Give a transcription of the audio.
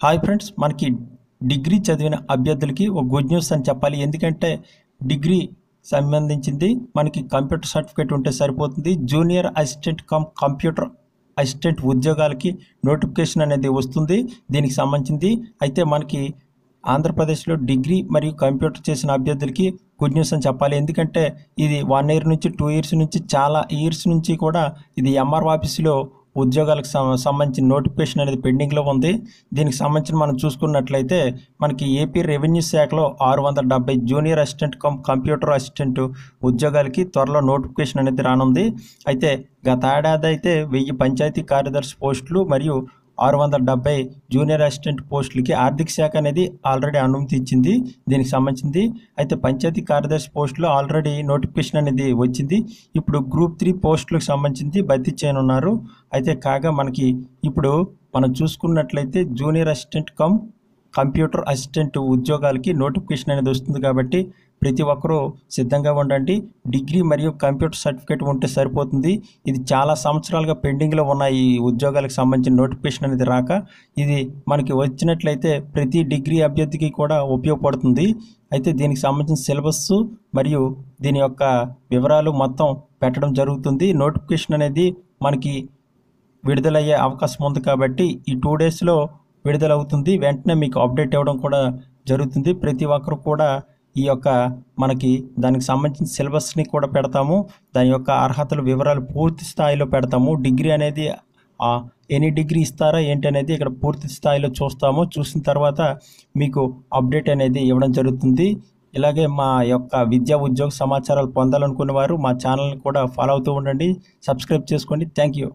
Hi friends మనకి degree చదివిన అభ్యర్థులకి ఒక గుడ్ న్యూస్ అని చెప్పాలి. ఎందుకంటే డిగ్రీ సంబంధించింది మనకి కంప్యూటర్ సర్టిఫికేట్ ఉంటే సరిపోతుంది. Junior assistant cum computer assistant ఉద్యోగాలకి నోటిఫికేషన్ అనేది వస్తుంది దీనికి సంబంధించింది. అయితే మనకి ఆంధ్రప్రదేశ్లో డిగ్రీ మరియు కంప్యూటర్ చేసిన అభ్యర్థులకి గుడ్ న్యూస్ అని చెప్పాలి. ఎందుకంటే ఇది వన్ ఇయర్ నుంచి టూ ఇయర్స్ నుంచి చాలా ఇయర్స్ నుంచి కూడా ఇది ఎంఆర్ ఆఫీసులో ఉద్యోగాలకు సంబంధించిన నోటిఫికేషన్ అనేది పెండింగ్లో ఉంది. దీనికి సంబంధించిన మనం చూసుకున్నట్లయితే మనకి ఏపీ రెవెన్యూ శాఖలో ఆరు వందల డెబ్బై junior assistant cum computer assistant ఉద్యోగాలకి త్వరలో నోటిఫికేషన్ అనేది రానుంది. అయితే గత ఏడాది అయితే వెయ్యి పంచాయతీ కార్యదర్శి పోస్టులు మరియు ఆరు వందల డెబ్బై జూనియర్ అసిస్టెంట్ పోస్టులకి ఆర్థిక శాఖ అనేది ఆల్రెడీ అనుమతి ఇచ్చింది. దీనికి సంబంధించింది అయితే పంచాయతీ కార్యదర్శి పోస్టులో ఆల్రెడీ నోటిఫికేషన్ అనేది వచ్చింది. ఇప్పుడు గ్రూప్ త్రీ పోస్టులకు సంబంధించి భర్తీ చేయనున్నారు. అయితే కాగా మనకి ఇప్పుడు మనం చూసుకున్నట్లయితే junior assistant cum computer assistant ఉద్యోగాలకి నోటిఫికేషన్ అనేది వస్తుంది కాబట్టి ప్రతి ఒక్కరూ సిద్ధంగా ఉండండి. డిగ్రీ మరియు కంప్యూటర్ సర్టిఫికేట్ ఉంటే సరిపోతుంది. ఇది చాలా సంవత్సరాలుగా పెండింగ్లో ఉన్న ఈ ఉద్యోగాలకు సంబంధించిన నోటిఫికేషన్ అనేది రాక ఇది మనకి వచ్చినట్లయితే ప్రతి డిగ్రీ అభ్యర్థికి కూడా ఉపయోగపడుతుంది. అయితే దీనికి సంబంధించిన సిలబస్ మరియు దీని యొక్క వివరాలు మొత్తం పెట్టడం జరుగుతుంది. నోటిఫికేషన్ అనేది మనకి విడుదలయ్యే అవకాశం ఉంది కాబట్టి ఈ టూ డేస్లో విడుదలవుతుంది. వెంటనే మీకు అప్డేట్ ఇవ్వడం కూడా జరుగుతుంది. ప్రతి ఒక్కరు కూడా ఈ యొక్క మనకి దానికి సంబంధించిన సిలబస్ని కూడా పెడతాము. దాని యొక్క అర్హతల వివరాలు పూర్తి స్థాయిలో పెడతాము. డిగ్రీ అనేది ఎనీ డిగ్రీ ఇస్తారా ఏంటి అనేది ఇక్కడ పూర్తి స్థాయిలో చూస్తాము. చూసిన తర్వాత మీకు అప్డేట్ అనేది ఇవ్వడం జరుగుతుంది. ఇలాగే మా యొక్క విద్యా ఉద్యోగ సమాచారాలు పొందాలనుకునే వారు మా ఛానల్ని కూడా ఫాలో అవుతూ ఉండండి. సబ్స్క్రైబ్ చేసుకోండి థ్యాంక్ యూ.